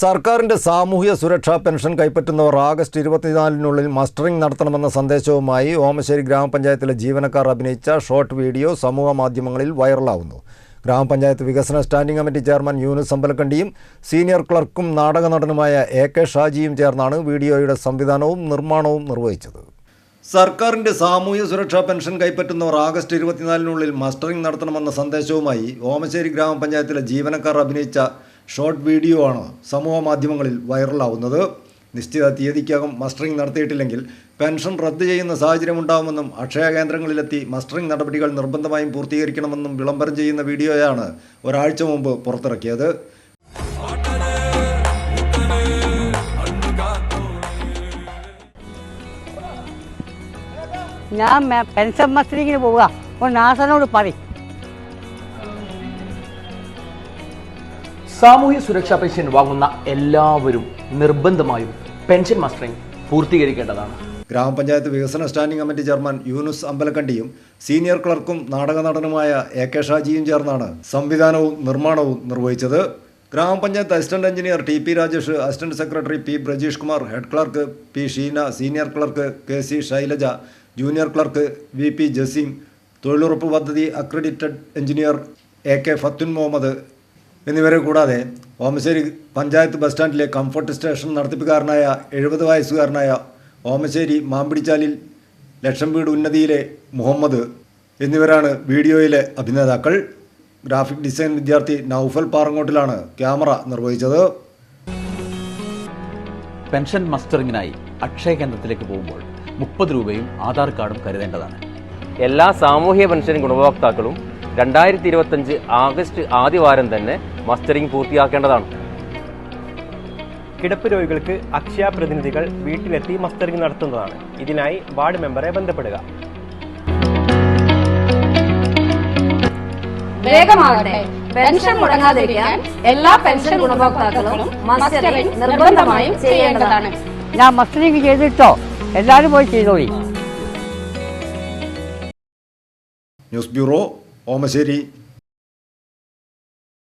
സർക്കാരിന്റെ സാമൂഹ്യ സുരക്ഷാ പെൻഷൻ കൈപ്പറ്റുന്നവർ ആഗസ്റ്റ് ഇരുപത്തിനാലിനുള്ളിൽ മസ്റ്ററിംഗ് നടത്തണമെന്ന സന്ദേശവുമായി ഓമശ്ശേരി ഗ്രാമപഞ്ചായത്തിലെ ജീവനക്കാർ അഭിനയിച്ച ഷോർട്ട് വീഡിയോ സമൂഹ മാധ്യമങ്ങളിൽ വൈറലാവുന്നു. ഗ്രാമപഞ്ചായത്ത് വികസന സ്റ്റാൻഡിംഗ് കമ്മിറ്റി ചെയർമാൻ യൂനുസ് അമ്പലക്കണ്ടിയും സീനിയർ ക്ലർക്കും നാടക നടനുമായ എ കെ ഷാജിയും ചേർന്നാണ് വീഡിയോയുടെ സംവിധാനവും നിർമ്മാണവും നിർവഹിച്ചത്. സർക്കാരിന്റെ സാമൂഹ്യ സുരക്ഷാ പെൻഷൻ കൈപ്പറ്റുന്നവർ ആഗസ്റ്റ് ഇരുപത്തിനാലിനുള്ളിൽ മസ്റ്ററിംഗ് നടത്തണമെന്ന സന്ദേശവുമായി ഓമശ്ശേരി ഗ്രാമപഞ്ചായത്തിലെ ജീവനക്കാർ അഭിനയിച്ച ഷോർട്ട് വീഡിയോ ആണ് സമൂഹ മാധ്യമങ്ങളിൽ വൈറലാവുന്നത്. നിശ്ചിത തീയതിക്കകം മസ്റ്ററിംഗ് നടത്തിയിട്ടില്ലെങ്കിൽ പെൻഷൻ റദ്ദ് ചെയ്യുന്ന സാഹചര്യമുണ്ടാകുമെന്നും അക്ഷയ കേന്ദ്രങ്ങളിലെത്തി മസ്റ്ററിംഗ് നടപടികൾ നിർബന്ധമായും പൂർത്തീകരിക്കണമെന്നും വിളംബരം ചെയ്യുന്ന വീഡിയോയാണ് ഒരാഴ്ച മുമ്പ് പുറത്തിറക്കിയത്. ഞാൻ പെൻഷൻ മസ്റ്ററിങ്ങിന് പോവുക. നാസനോട് പറയും. സാമൂഹ്യ സുരക്ഷാ പെൻഷൻ വാങ്ങുന്ന എല്ലാവരും നിർബന്ധമായും പെൻഷൻ മസ്റ്ററിംഗ് പൂർത്തീകരിക്കേണ്ടതാണ്. ഗ്രാമപഞ്ചായത്ത് വികസന സ്റ്റാൻഡിംഗ് കമ്മിറ്റി ചെയർമാൻ യൂനുസ് അമ്പലക്കണ്ടിയും സീനിയർ ക്ലർക്കും നാടക നടനുമായ എ കെ ഷാജിയും ചേർന്നാണ് സംവിധാനവും നിർമ്മാണവും നിർവഹിച്ചത്. ഗ്രാമപഞ്ചായത്ത് assistant engineer T P Rajesh assistant secretary P Brajeesh Kumar head clerk P Sheena senior clerk K C Shailaja junior clerk V P Jaseem തൊഴിലുറപ്പ് പദ്ധതി accredited engineer A K Fathun Muhammad എന്നിവരെ കൂടാതെ ഓമശ്ശേരി പഞ്ചായത്ത് ബസ് സ്റ്റാൻഡിലെ comfort station നടത്തിപ്പുകാരനായ എഴുപത് വയസ്സുകാരനായ ഓമശ്ശേരി മാമ്പിടിച്ചാലിൽ ലക്ഷം വീട് ഉന്നതിയിലെ മുഹമ്മദ് എന്നിവരാണ് വീഡിയോയിലെ അഭിനേതാക്കൾ. ഗ്രാഫിക് ഡിസൈൻ വിദ്യാർത്ഥി നൌഫൽ പാറങ്ങോട്ടിലാണ് ക്യാമറ നിർവഹിച്ചത്. പെൻഷൻ മസ്റ്ററിങ്ങിനായി അക്ഷയ കേന്ദ്രത്തിലേക്ക് പോകുമ്പോൾ മുപ്പത് രൂപയും ആധാർ കാർഡും കരുതേണ്ടതാണ്. എല്ലാ സാമൂഹ്യ പെൻഷൻ ഗുണഭോക്താക്കളും രണ്ടായിരത്തി ഇരുപത്തഞ്ച് ആഗസ്റ്റ് ആദ്യവാരം തന്നെ മസ്റ്ററിംഗ് പൂർത്തിയാക്കേണ്ടതാണ്. കിടപ്പ് രോഗികൾക്ക് അക്ഷയ പ്രതിനിധികൾ വീട്ടിലെത്തി മസ്റ്ററിംഗ് നടത്തുന്നതാണ്. ഇതിനായി വാർഡ് മെമ്പറെ ബന്ധപ്പെടുക. വേഗമാകട്ടെ. പെൻഷൻ മുടങ്ങാതിരിക്കാൻ എല്ലാ പെൻഷൻ ഗുണഭോക്താക്കളും മസ്റ്ററിംഗ് നിർബന്ധമായും ചെയ്യേണ്ടതാണ്. ഞാൻ മസ്റ്ററിംഗ് ചെയ്തിട്ടോ? എല്ലാവരും പോയി ചെയ്തോളി. News bureau Omassery